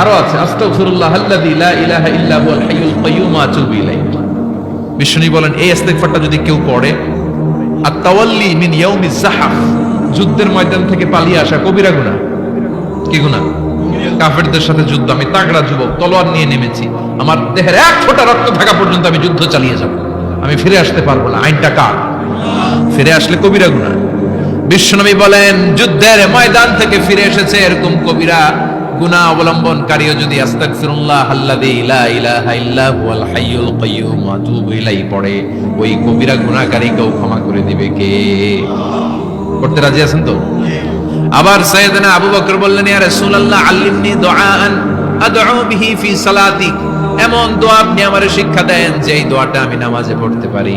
আরও আছে বিষ্ণু বলেন, এই ইস্তেগফারটা যদি কেউ পড়ে আর তাওয়াল্লি মিন জাহাফ, যুদ্ধের ময়দান থেকে পালিয়ে আসা কবিরা কি কাফেরদের সাথে যুদ্ধ, আমি তাগড়া যুবক, তলোয়ার নিয়ে নেমেছি, আমার দেহের এক ফোঁটা রক্ত থাকা পর্যন্ত আমি যুদ্ধ চালিয়ে যাব। আমি ফিরে আসতে পারব না, আইনটা কার? ফিরে আসলে কবিরা গুনাহ। বিশ্বনবী বলেন, যুদ্ধের ময়দান থেকে ফিরে এসেছে এরকম কবিরা গুনাহ অবলম্বনকারীও যদি আস্তাগফিরুল্লাহ আল্লাযী লা ইলাহা ইল্লা হুয়াল হাইয়ুল কাইয়্যুম ইলাইহি পড়ে, ওই কবিরা গুনাহকারীকেও ক্ষমা করে দিবে কে? করতে রাজি আছেন তো? আবার সাইয়েদনা আবু বকর বললেন, ইয়া রাসূলুল্লাহ, আল্লিমনি দুআআন আদউ বিহি ফি সালাতি এমন দোয়া আপনি আমারে শিক্ষা দেন যে এই দোয়াটা আমি নামাজে পড়তে পারি।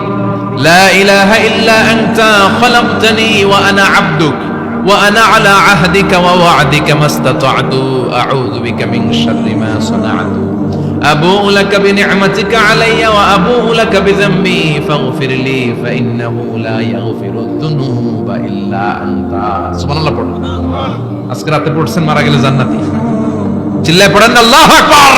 লা ইলাহা ইল্লা আনতা খলাকতানি ওয়া আনা আবদুক ওয়া আনা আলা আহদিকা ওয়া ওয়া'দিকা মাস্তাতা'তু আউযু বিকা মিন শাররি মা সানা'তু أبوء لك بنعمتك علي وأبوء لك بذنبي فاغفر لي فإنه لا يغفر الذنوب إلا أنت سبحان الله পড়ুন আজকে রাতে পড়ছেন মারা গেলে জান্নাতি চিল্লায় পড়েন আল্লাহু আকবার